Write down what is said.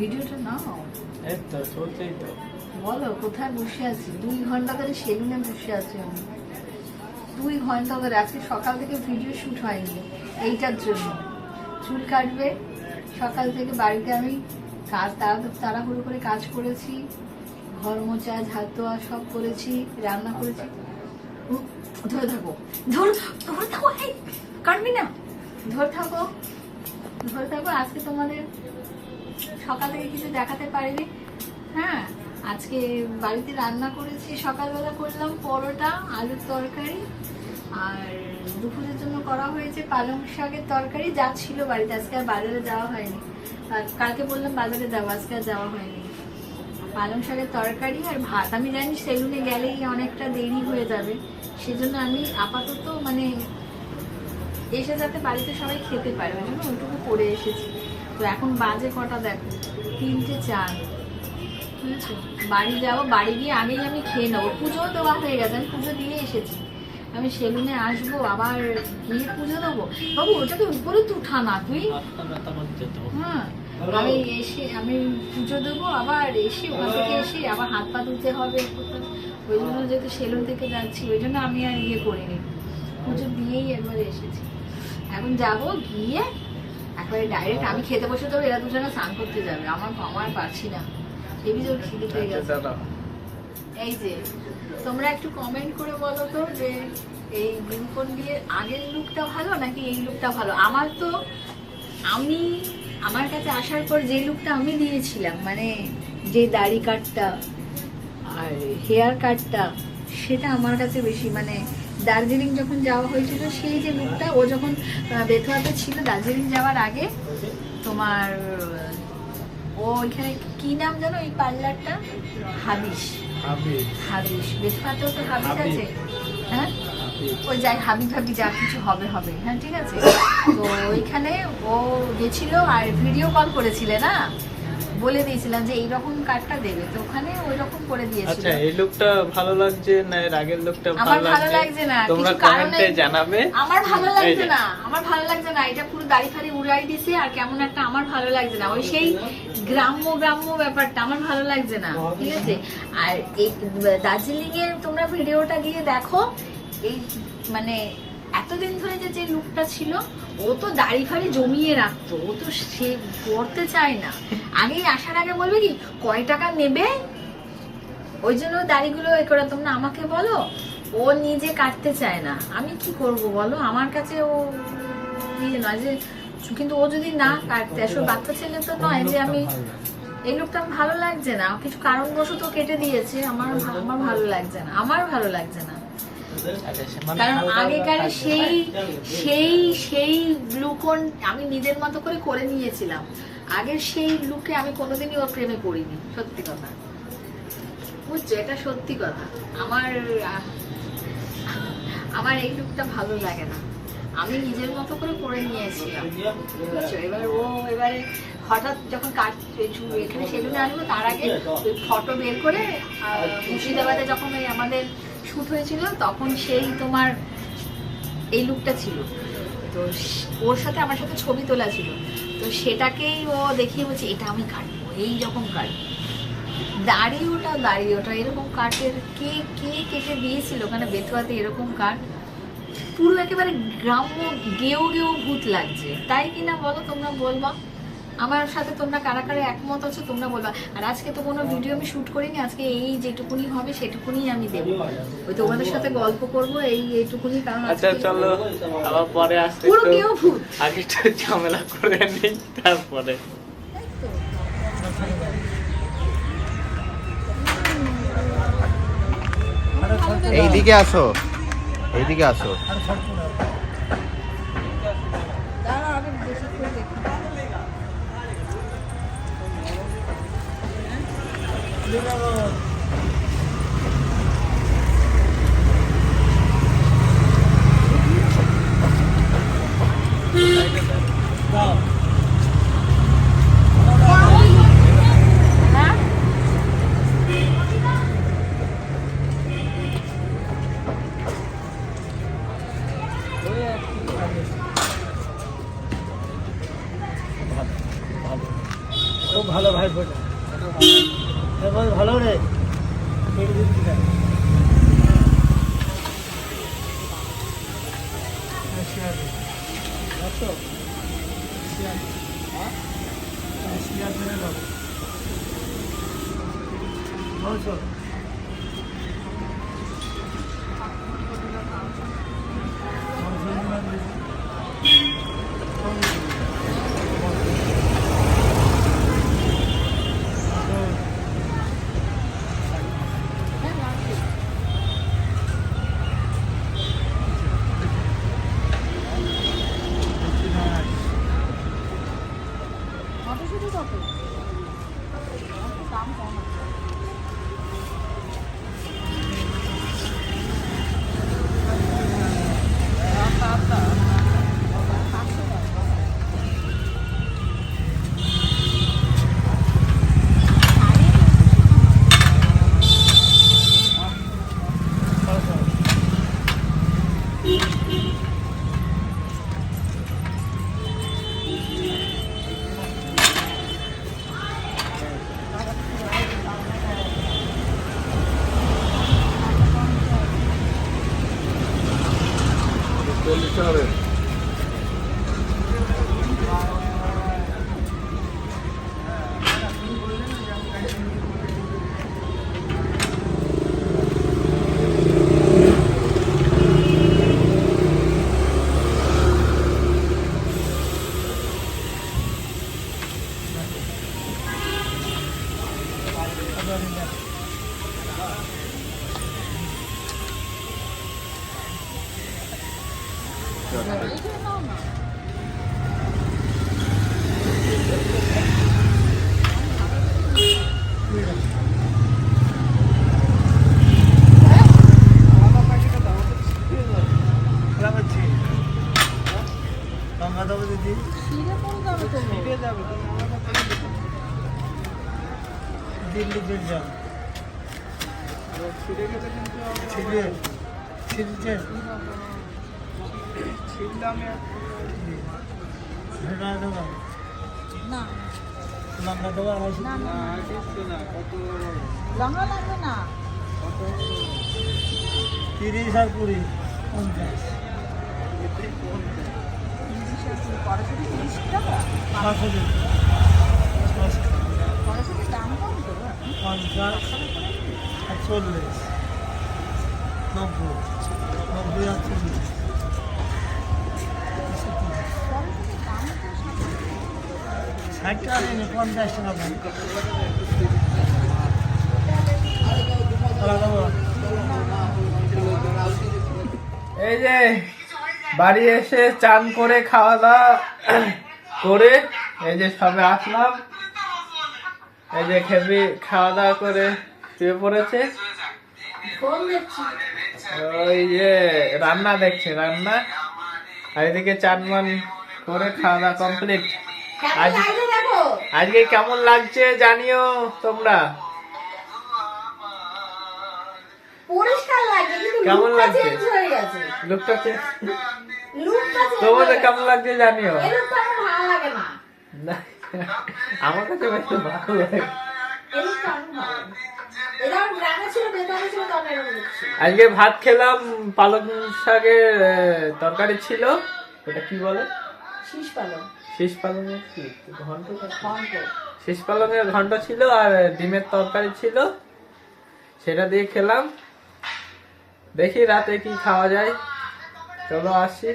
ভিডিওটা নাও। এই তো চলছেই তো। বলো কোথায় বসে আছি? দুই ঘণ্টা ধরে সেলুনে বসে আছি আমি। দুই ঘণ্টা ধরে আজকে সকাল থেকে ভিডিও শুট হয়নি এইটার জন্য। চুল কাটবে সকাল থেকে বাড়িতে আমি কাজ তাড়া তাড়াহুড়ো করে কাজ করেছি ঘর মোচা ঝাড় দেওয়া সব করেছি রান্না করেছি। ধরে থাকো। ধর ধরে থাকো কাটবি না। ধরে থাকো ধরে থাকো আজকে তোমাদের সকাল থেকে কিছু দেখাতে পারিনি। হ্যাঁ আজকে বাড়িতে রান্না করেছি, সকালবেলা করলাম পরোটা, আলুর তরকারি, আর দুপুরের জন্য করা হয়েছে পালং শাকের তরকারি। যা ছিল বাড়িতে, আজকে আর বাজারে যাওয়া হয়নি। আর কালকে বললাম বাজারে যাব, আজকে আর যাওয়া হয়নি। পালং শাকের তরকারি আর ভাত। আমি জানি সেলুনে গেলেই অনেকটা দেরি হয়ে যাবে। সেজন্য আমি আপাতত মানে এসে যাতে বাড়িতে সবাই খেতে পারে ওই জন্য ওইটুকু করে এসেছি। তো এখন বাজে কটা দেখো? তিনটে চার। বাড়ি যাব, বাড়ি গিয়ে আগেই আমি খেয়ে নেব। পুজো দেওয়া হয়ে গেছে, আমি পুজো দিয়ে এসেছি। আমি সেলুনে আসব, আবার গিয়ে পুজো দেবো। বাবু, ওটাকে উপরে তো উঠা না, তুই? হ্যাঁ আমি এসে, আমি পুজো দেবো, আবার এসে ওখান থেকে এসে আবার হাত পা ধুতে হবে ওই জন্য যেহেতু সেলুন থেকে যাচ্ছি, ওই জন্য আমি আর ইয়ে করিনি। পুজো দিয়েই একবারে এসেছি। এখন যাব গিয়ে একবারে ডাইরেক্ট আমি খেতে বসে তো এরা দুজনে স্নান করতে যাবে। আমার আমার পারছি না। হেবি জোর খিদে পেয়ে আচ্ছা গেছে। এই যে তোমরা একটু কমেন্ট করে বলো তো যে এই গ্লুকন দিয়ে আগের লুকটা ভালো নাকি এই লুকটা ভালো? আমার তো আমি আমার কাছে আসার পর যে লুকটা আমি দিয়েছিলাম মানে যে দাড়ি কাটটা আর হেয়ার কাটটা সেটা আমার কাছে বেশি মানে দার্জিলিং যখন যাওয়া হয়েছিল সেই যে লুকটা ও যখন বেথুয়াতে ছিল দার্জিলিং যাওয়ার আগে তোমার ও ওইখানে কি নাম জানো এই পার্লারটা? হাবিস হাবিস বেথুয়াতেও তো হাবিস আছে? হ্যাঁ? ওই যাই হাবি ভাবি যা কিছু হবে হবে। হ্যাঁ ঠিক আছে? তো ওইখানে ও গেছিল আর ভিডিও কল করেছিলে না? বলে দিয়েছিলাম যে এইরকম কার্ডটা দেবে তো ওখানে ওই রকম করে দিয়েছিল। আচ্ছা এই লুকটা ভালো লাগছে না এর আগের লুকটা আমার ভালো লাগছে? না, তোমরা কমেন্টে জানাবে। আমার ভালো লাগছে না আমার ভালো লাগছে না এটা পুরো দাড়ি ফাড়ি উড়াই দিছে আর কেমন একটা আমার ভালো লাগছে না। ওই সেই গ্রাম্য গ্রাম্য ব্যাপারটা আমার ভালো লাগছে না ঠিক আছে? আর এই দার্জিলিং এর তোমরা ভিডিওটা গিয়ে দেখো এই মানে এতদিন ধরে যে যে লুকটা ছিল ও তো দাড়ি ফাড়ি জমিয়ে রাখতো ও তো সে করতে চায় না। আগেই আসার আগে বলবে কি কয় টাকা নেবে? ওই জন্য দাড়িগুলো এ করে তোমরা আমাকে বলো ও নিজে কাটতে চায় না। আমি কি করব বলো? আমার কাছে ও ইয়ে নয় যে কিন্তু ও যদি না কাটতে আসলে বাচ্চা ছেলে তো নয় যে আমি এই লোকটা আমার ভালো লাগছে না। কিছু কারণবশত কেটে দিয়েছে আমার আমার ভালো লাগছে না। আমার ভালো লাগছে না। কারণ আগেকার সেই সেই সেই গ্লুকন আমি নিজের মতো করে করে নিয়েছিলাম। আগের সেই লুকে আমি কোনোদিনই ওর প্রেমে পড়িনি, সত্যি কথা। বুঝছ? এটা সত্যি কথা। আমার আমার এই লুকটা ভালো লাগে না। আমি নিজের মতো করে করে নিয়েছিলাম। বুঝছ? এবার ও এবারে হঠাৎ যখন কাট এখানে সেলুনে আসব, তার আগে ফটো বের করে মুর্শিদাবাদে যখন ওই আমাদের শ্যুট হয়েছিল, তখন সেই তোমার এই লুকটা ছিল। তো ওর সাথে আমার সাথে ছবি তোলা ছিল। তো সেটাকেই ও দেখিয়ে বলছে, এটা আমি কাটবো। এই রকম কাটবো দাড়ি ওটা দাড়ি ওটা, এরকম কাঠের কে কে কেটে দিয়েছিল ওখানে বেতুয়াতে এরকম কাঠ পুরো একেবারে গ্রাম্য গেও গেও ভূত লাগছে। তাই কিনা বলো, তোমরা বলবা? আমার সাথে তোমরা কারা কারা একমত আছো তোমরা বলবা। আর আজকে তো কোনো ভিডিও আমি শুট করিনি আজকে এই যেটুকুনি হবে সেটুকুনি আমি দেবো। ওই তোমাদের সাথে গল্প করব এই এইটুকুনি কারণ আচ্ছা চলো আবার পরে আসতে পুরো গেও ভূত। আগে একটু ঝামেলা করে নিই তারপরে। এইদিকে আসো এইদিকে আসো। খুব ভালো ভাই বোঝা ভালো রে। ছেড়ে দিচ্ছি লাগাচ্ছি লঙ্কা দেবো দিদি দিল্লি Tchau, eu. ছিড়ছে ভেড়া দেবো লঙ্কা দেবো আড়াইশো লঙ্কা লাগবে না তিরিশ আর কুড়ি পঞ্চাশ পঞ্চাশ আর চল্লিশ নব্বই নব্বই আর চল্লিশ ষাট টাকা দিন পঞ্চাশ টাকা দাম এই যে বাড়ি এসে চান করে খাওয়া দাওয়া করে এই যে সবে আসলাম। এই যে খেবি খাওয়া দাওয়া করে শুয়ে পড়েছে। ওই যে রান্না দেখছে রান্না। আর এদিকে চান মান করে খাওয়া দাওয়া কমপ্লিট আজকে কেমন লাগছে জানিও তোমরা? কেমন লাগছে? লুকটা চেঞ্জ তোমাদের কেমন লাগছে জানিও? আমার কাছে বেশ ভালো লাগে। আজকে ভাত খেলাম পালং শাকের তরকারি ছিল। এটা কি বলে? শীষ পালং। শীষ পালনের কি? ঘন্ট ঘন্ট। শীষ পালঙের ঘন্ট ছিল আর ডিমের তরকারি ছিল। সেটা দিয়ে খেলাম। দেখি রাতে কি খাওয়া যায়। চলো আসি।